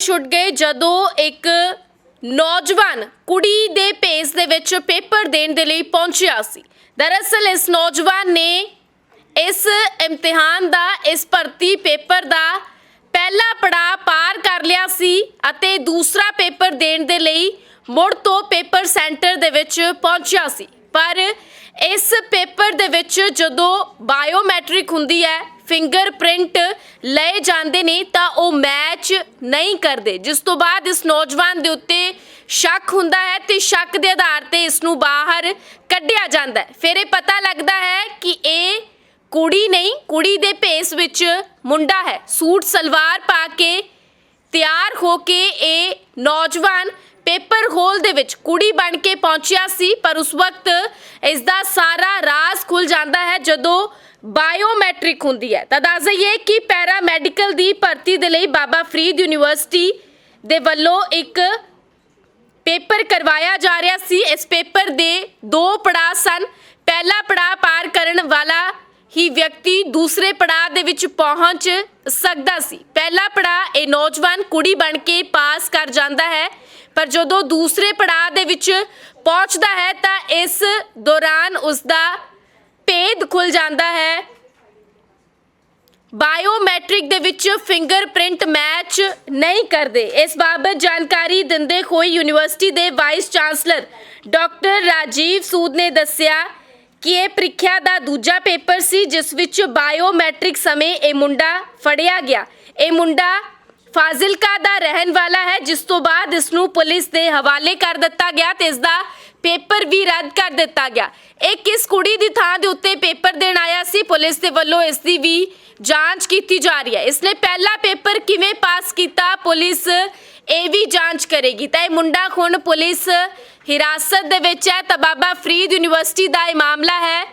ਛੁੱਟ ਗਏ ਜਦੋਂ ਇੱਕ ਨੌਜਵਾਨ ਕੁੜੀ ਦੇ ਭੇਸ ਦੇ ਵਿੱਚ ਪੇਪਰ ਦੇਣ ਦੇ ਲਈ ਪਹੁੰਚਿਆ ਸੀ। ਦਰਅਸਲ ਇਸ ਨੌਜਵਾਨ ਨੇ ਇਸ ਇਮਤਿਹਾਨ ਦਾ, ਇਸ ਭਰਤੀ ਪੇਪਰ ਦਾ ਪਹਿਲਾ ਪੜਾਅ ਪਾਰ ਕਰ ਲਿਆ ਸੀ ਅਤੇ ਦੂਸਰਾ ਪੇਪਰ ਦੇਣ ਦੇ ਲਈ ਮੁੜ ਤੋਂ ਪੇਪਰ ਸੈਂਟਰ ਦੇ ਵਿੱਚ ਪਹੁੰਚਿਆ ਸੀ। ਪਰ ਇਸ ਪੇਪਰ ਦੇ ਵਿੱਚ ਜਦੋਂ ਬਾਇਓਮੈਟ੍ਰਿਕ ਹੁੰਦੀ ਹੈ ਫਿੰਗਰਪ੍ਰਿੰਟ ਲਏ ਜਾਂਦੇ ਨੇ ਤਾਂ ਉਹ ਮੈਚ ਨਹੀਂ ਕਰਦੇ। ਜਿਸ ਤੋਂ ਬਾਅਦ ਇਸ ਨੌਜਵਾਨ ਦੇ ਉੱਤੇ ਸ਼ੱਕ ਹੁੰਦਾ ਹੈ ਤੇ ਸ਼ੱਕ ਦੇ ਆਧਾਰ ਤੇ ਇਸ ਨੂੰ ਬਾਹਰ ਕੱਢਿਆ ਜਾਂਦਾ ਹੈ। ਫਿਰ ਇਹ ਪਤਾ ਲੱਗਦਾ ਹੈ ਕਿ ਇਹ ਕੁੜੀ ਨਹੀਂ, ਕੁੜੀ ਦੇ ਭੇਸ ਵਿੱਚ ਮੁੰਡਾ ਹੈ। ਸੂਟ, ਸਲਵਾਰ ਪਾ ਕੇ ਤਿਆਰ ਹੋ ਕੇ ਇਹ ਨੌਜਵਾਨ ਪੇਪਰ ਹੋਲ ਦੇ ਵਿੱਚ ਕੁੜੀ ਬਣ ਕੇ ਪਹੁੰਚਿਆ ਸੀ, ਪਰ ਉਸ ਵਕਤ ਇਸ ਦਾ ਸਾਰਾ ਰਾਜ਼ ਖੁੱਲ ਜਾਂਦਾ ਹੈ। ਜਦੋਂ ਬਾਇਓਮੈਟ੍ਰਿਕ ਹੁੰਦੀ ਹੈ। ਤਾਂ ਦੱਸ ਦਈਏ ਕਿ ਪੈਰਾ ਮੈਡੀਕਲ ਦੀ ਭਰਤੀ ਦੇ ਲਈ ਬਾਬਾ ਫਰੀਦ ਯੂਨੀਵਰਸਿਟੀ ਦੇ ਵੱਲੋਂ ਇੱਕ ਪੇਪਰ ਕਰਵਾਇਆ ਜਾ ਰਿਹਾ ਸੀ। ਇਸ ਪੇਪਰ ਦੇ ਦੋ ਪੜਾਅ ਸਨ। ਪਹਿਲਾ ਪੜਾਅ ਪਾਰ ਕਰਨ ਵਾਲਾ ਹੀ ਵਿਅਕਤੀ ਦੂਸਰੇ ਪੜਾਅ ਦੇ ਵਿੱਚ ਪਹੁੰਚ ਸਕਦਾ ਸੀ। ਪਹਿਲਾ ਪੜਾਅ ਇਹ ਨੌਜਵਾਨ ਕੁੜੀ ਬਣ ਕੇ ਪਾਸ ਕਰ ਜਾਂਦਾ ਹੈ। ਪਰ ਜਦੋਂ ਦੂਸਰੇ ਪੜਾਅ ਦੇ ਵਿੱਚ ਪਹੁੰਚਦਾ ਹੈ ਤਾਂ ਇਸ ਦੌਰਾਨ ਉਸ ਦਾ ਭੇਦ ਖੁੱਲ ਜਾਂਦਾ ਹੈ। ਬਾਇਓਮੈਟ੍ਰਿਕ ਦੇ ਵਿੱਚ ਫਿੰਗਰਪ੍ਰਿੰਟ ਮੈਚ ਨਹੀਂ ਕਰਦੇ। ਇਸ ਬਾਬਤ ਜਾਣਕਾਰੀ ਦਿੰਦੇ ਹੋਏ ਯੂਨੀਵਰਸਿਟੀ ਦੇ vice chancellor doctor Rajiv Sood ਨੇ ਦੱਸਿਆ ਕਿ ਇਹ ਪ੍ਰੀਖਿਆ ਦਾ ਦੂਜਾ ਪੇਪਰ ਸੀ, ਜਿਸ ਵਿੱਚ ਬਾਇਓਮੈਟ੍ਰਿਕ ਸਮੇਂ ਇਹ ਮੁੰਡਾ ਫੜਿਆ ਗਿਆ। ਇਹ ਮੁੰਡਾ ਫਾਜ਼ਿਲਕਾ ਦਾ ਰਹਿਣ ਵਾਲਾ ਹੈ, ਜਿਸ ਤੋਂ ਬਾਅਦ ਇਸ ਨੂੰ ਪੁਲਿਸ ਦੇ ਹਵਾਲੇ ਕਰ ਦਿੱਤਾ ਗਿਆ ਤੇ ਇਸ ਦਾ ਪੇਪਰ ਵੀ ਰੱਦ ਕਰ ਦਿੱਤਾ ਗਿਆ। ਇਹ ਕਿਸ ਕੁੜੀ ਦੀ ਥਾਂ ਦੇ ਉੱਤੇ ਪੇਪਰ ਦੇਣ ਆਇਆ ਸੀ? ਪੁਲਿਸ ਦੇ ਵੱਲੋਂ ਇਸ ਦੀ ਵੀ ਜਾਂਚ ਕੀਤੀ ਜਾ ਰਹੀ ਹੈ। ਇਸ ਨੇ ਪਹਿਲਾ ਪੇਪਰ ਕਿਵੇਂ ਪਾਸ ਕੀਤਾ? ਪੁਲਿਸ ਇਹ ਵੀ ਜਾਂਚ ਕਰੇਗੀ। ਤਾਂ ਇਹ ਮੁੰਡਾ ਹੁਣ ਪੁਲਿਸ ਹਿਰਾਸਤ ਦੇ ਵਿੱਚ ਹੈ। ਤਾਂ ਬਾਬਾ ਫਰੀਦ ਯੂਨੀਵਰਸਿਟੀ ਦਾ ਇਹ ਮਾਮਲਾ ਹੈ,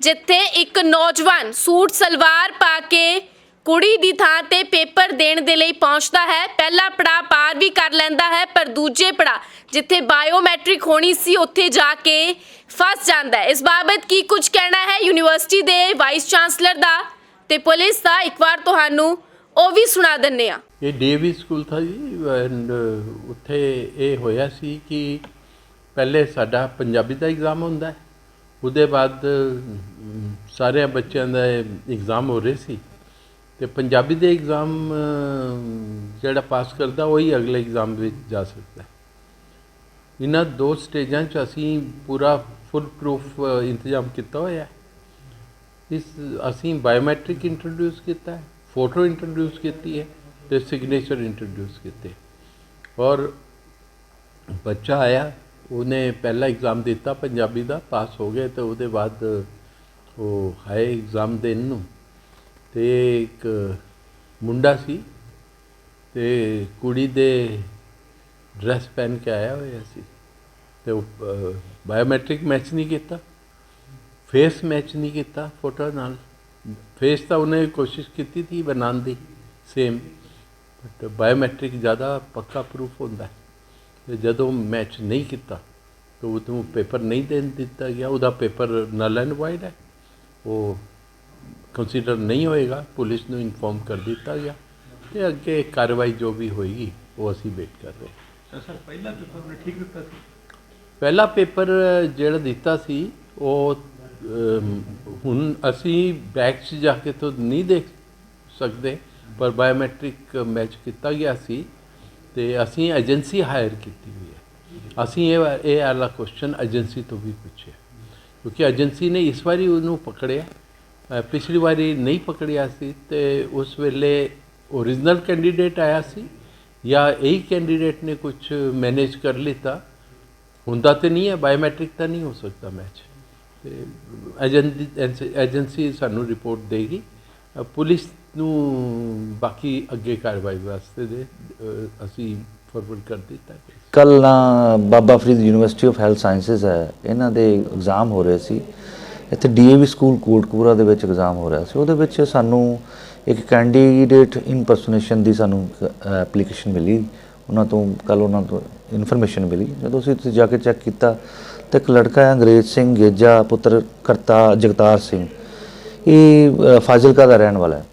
ਜਿੱਥੇ ਇੱਕ ਨੌਜਵਾਨ ਸੂਟ ਸਲਵਾਰ ਪਾ ਕੇ ਕੁੜੀ ਦੀ ਥਾਂ ਤੇ ਪੇਪਰ ਦੇਣ ਦੇ ਲਈ ਪਹੁੰਚਦਾ ਹੈ। ਪਹਿਲਾ ਪੜਾਅ ਪਾਰ ਵੀ ਕਰ ਲੈਂਦਾ ਹੈ ਪਰ ਦੂਜੇ ਪੜਾਅ ਜਿੱਥੇ ਬਾਇਓਮੈਟ੍ਰਿਕ ਹੋਣੀ ਸੀ ਉੱਥੇ ਜਾ ਕੇ ਫਸ ਜਾਂਦਾ ਹੈ। ਇਸ ਬਾਬਤ ਕੀ ਕੁਝ ਕਹਿਣਾ ਹੈ ਯੂਨੀਵਰਸਿਟੀ ਦੇ ਵਾਈਸ ਚਾਂਸਲਰ ਦਾ ਤੇ ਪੁਲਿਸ ਦਾ? ਇੱਕ ਵਾਰ ਤੁਹਾਨੂੰ ਉਹ ਵੀ ਸੁਣਾ ਦਿੰਨੇ ਆ ਇਹ ਡੀਏਵੀ ਸਕੂਲ ਥਾ ਜੀ ਐਂਡ ਉੱਥੇ ਇਹ ਹੋਇਆ ਸੀ ਕਿ ਪਹਿਲੇ ਸਾਡਾ ਪੰਜਾਬੀ ਦਾ ਐਗਜ਼ਾਮ ਹੁੰਦਾ ਹੈ। ਉਹਦੇ ਬਾਅਦ ਅਮ, ਸਾਰਿਆਂ ਬੱਚਿਆਂ ਦਾ ਐਗਜ਼ਾਮ ਹੋ ਰਹੇ ਸੀ। ਤੇ ਪੰਜਾਬੀ ਦੇ ਐਗਜ਼ਾਮ ਜਿਹੜਾ ਪਾਸ ਕਰਦਾ, ਉਹੀ ਅਗਲੇ ਐਗਜ਼ਾਮ ਵਿੱਚ ਜਾ ਸਕਦਾ ਇਹਨਾਂ ਦੋ ਸਟੇਜਾਂ 'ਚ ਅਸੀਂ ਪੂਰਾ ਫੁੱਲ ਪ੍ਰੂਫ ਇੰਤਜ਼ਾਮ ਕੀਤਾ ਹੋਇਆ ਇਸ, ਅਸੀਂ ਬਾਇਓਮੈਟ੍ਰਿਕ ਇੰਟਰੋਡਿਊਸ ਕੀਤਾ ਹੈ ਫੋਟੋ ਇੰਟਰੋਡਿਊਸ ਕੀਤੀ ਹੈ ਤੇ ਸਿਗਨੇਚਰ ਇੰਟਰੋਡਿਊਸ ਕੀਤੇ ਔਰ ਬੱਚਾ ਆਇਆ, ਉਹਨੇ ਪਹਿਲਾ ਐਗਜ਼ਾਮ ਦਿੱਤਾ ਪੰਜਾਬੀ ਦਾ ਪਾਸ ਹੋ ਗਿਆ ਤੇ ਉਹਦੇ ਬਾਅਦ ਉਹ ਹਾਈ ਐਗਜ਼ਾਮ ਦੇਣ ਨੂੰ ਤੇ ਇੱਕ ਮੁੰਡਾ ਸੀ ਤੇ ਕੁੜੀ ਦੇ ਡਰੈਸ ਪਹਿਨ ਕੇ ਆਇਆ ਹੋਇਆ ਸੀ ਤੇ ਬਾਇਓਮੈਟ੍ਰਿਕ ਮੈਚ ਨਹੀਂ ਕੀਤਾ ਫੇਸ ਮੈਚ ਨਹੀਂ ਕੀਤਾ ਫੋਟੋ ਨਾਲ। ਫੇਸ ਤਾਂ ਉਹਨੇ ਕੋਸ਼ਿਸ਼ ਕੀਤੀ ਸੀ ਬਣਾਉਣ ਦੀ ਸੇਮ ਬਟ ਬਾਇਓਮੈਟ੍ਰਿਕ ਜ਼ਿਆਦਾ ਪੱਕਾ ਪ੍ਰੂਫ ਹੁੰਦਾ। ਹੈ ਤੇ ਜਦੋਂ ਮੈਚ ਨਹੀਂ ਕੀਤਾ, ਤਾਂ ਉਹਨੂੰ ਪੇਪਰ ਨਹੀਂ ਦੇਣ ਦਿੱਤਾ ਗਿਆ। ਉਹਦਾ ਪੇਪਰ ਨਲ ਐਂਡ ਵਾਈਡ ਹੈ। ਉਹ ਕੰਸੀਡਰ ਨਹੀਂ ਹੋਏਗਾ ਪੁਲਿਸ ਨੂੰ ਇਨਫੋਰਮ ਕਰ ਦਿੱਤਾ ਗਿਆ ਤੇ ਅੱਗੇ ਕਾਰਵਾਈ ਜੋ ਵੀ ਹੋਏਗੀ ਉਹ ਅਸੀਂ ਵੇਟ ਕਰ ਰਹੇ ਹਾਂ। ਸਰ ਪਹਿਲਾ ਪੇਪਰ ਨੇ ਠੀਕ ਦਿੱਤਾ ਸੀ? ਪਹਿਲਾ ਪੇਪਰ ਜਿਹੜਾ ਦਿੱਤਾ ਸੀ ਉਹ ਹੁਣ ਅਸੀਂ ਬੈਕ 'ਚ ਜਾ ਕੇ ਤਾਂ ਨਹੀਂ ਦੇਖ ਸਕਦੇ ਪਰ ਬਾਇਓਮੈਟ੍ਰਿਕ ਮੈਚ ਕੀਤਾ ਗਿਆ ਸੀ ਤੇ ਅਸੀਂ ਏਜੰਸੀ ਹਾਇਰ ਕੀਤੀ ਹੋਈ ਹੈ। ਅਸੀਂ ਇਹ ਇਹ ਵਾਲਾ ਕੁਐਸਚਨ ਏਜੰਸੀ ਤੋਂ ਵੀ ਪੁੱਛਿਆ। ਕਿਉਂਕਿ ਏਜੰਸੀ ਨੇ ਇਸ ਵਾਰੀ ਉਹਨੂੰ ਪਕੜਿਆ। ਪਿਛਲੀ ਵਾਰੀ ਨਹੀਂ ਪਕੜਿਆ ਸੀ ਤੇ ਉਸ ਵੇਲੇ ਓਰੀਜਨਲ ਕੈਂਡੀਡੇਟ ਆਇਆ ਸੀ ਜਾਂ ਇਹੀ ਕੈਂਡੀਡੇਟ ਨੇ ਕੁਝ ਮੈਨੇਜ ਕਰ ਲਿੱਤਾ? ਹੁੰਦਾ ਤੇ ਨਹੀਂ ਹੈ ਬਾਇਓਮੈਟ੍ਰਿਕ ਤਾਂ ਨਹੀਂ ਹੋ ਸਕਦਾ ਮੈਚ ਤੇ ਏਜੰਸੀ ਸਾਨੂੰ ਰਿਪੋਰਟ ਦੇਗੀ। ਪੁਲਿਸ ਨੂੰ ਬਾਕੀ ਅੱਗੇ ਕਾਰਵਾਈ ਵਾਸਤੇ ਦੇ ਅਸੀਂ ਫਾਰਵਰਡ ਕਰ ਦਿੱਤਾ। ਹੈ ਕੱਲ ਨਾ Baba Farid university of health sciences ਹੈ। ਇਹਨਾਂ ਦੇ ਐਗਜ਼ਾਮ ਹੋ ਰਹੇ ਸੀ। ਇੱਥੇ ਡੀਏਵੀ ਸਕੂਲ ਕੋਟਕਪੂਰਾ ਦੇ ਵਿੱਚ ਐਗਜ਼ਾਮ ਹੋ ਰਿਹਾ ਸੀ। ਉਹਦੇ ਵਿੱਚ ਸਾਨੂੰ ਇੱਕ ਕੈਂਡੀਡੇਟ ਇਨਪਰਸੋਨੇਸ਼ਨ ਦੀ ਸਾਨੂੰ ਐਪਲੀਕੇਸ਼ਨ ਮਿਲੀ। ਉਹਨਾਂ ਤੋਂ ਕੱਲ ਉਹਨਾਂ ਤੋਂ ਇਨਫੋਰਮੇਸ਼ਨ ਮਿਲੀ। ਜਦੋਂ ਅਸੀਂ ਉੱਥੇ ਜਾ ਕੇ ਚੈੱਕ ਕੀਤਾ ਤਾਂ ਇੱਕ ਲੜਕਾ ਹੈ ਅੰਗਰੇਜ਼ ਸਿੰਘ ਗੇਜਾ ਪੁੱਤਰ ਕਰਤਾ ਜਗਤਾਰ ਸਿੰਘ। ਇਹ ਫਾਜ਼ਿਲਕਾ ਦਾ ਰਹਿਣ ਵਾਲਾ ਹੈ।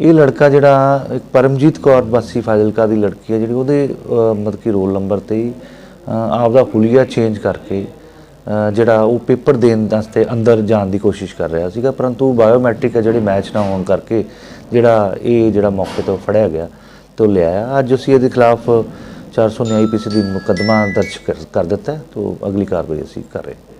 ਇਹ ਲੜਕਾ ਜਿਹੜਾ ਇੱਕ ਪਰਮਜੀਤ ਕੌਰ ਵਾਸੀ ਫਾਜ਼ਿਲਕਾ ਦੀ ਲੜਕੀ ਹੈ ਜਿਹੜੀ ਉਹਦੇ ਮਤਲਬ ਕਿ ਰੋਲ ਨੰਬਰ ਤੇ ਹੀ ਅਹ, ਆਪਦਾ ਹੁਲੀਆ ਚੇਂਜ ਕਰਕੇ ਜਿਹੜਾ ਉਹ ਪੇਪਰ ਦੇਣ ਵਾਸਤੇ ਅੰਦਰ ਜਾਣ ਦੀ ਕੋਸ਼ਿਸ਼ ਕਰ ਰਿਹਾ ਸੀਗਾ, ਪਰੰਤੂ ਬਾਇਓਮੈਟ੍ਰਿਕ ਹੈ ਜਿਹੜੇ ਮੈਚ ਨਾ ਹੋਣ ਕਰਕੇ ਜਿਹੜਾ ਇਹ ਜਿਹੜਾ ਮੌਕੇ ਤੋਂ ਫੜਿਆ ਗਿਆ ਤੋਂ ਲਿਆਇਆ ਅੱਜ ਅਸੀਂ ਇਹਦੇ ਖਿਲਾਫ 400 ਨਿਆਈ ਪੀਸੀ ਦੀ ਮੁਕੱਦਮਾ ਦਰਜ ਕਰ- ਕਰ ਦਿੱਤਾ ਹੈ, ਤੋਂ ਅਗਲੀ ਕਾਰਵਾਈ ਅਸੀਂ ਕਰ ਰਹੇ ਹਾਂ।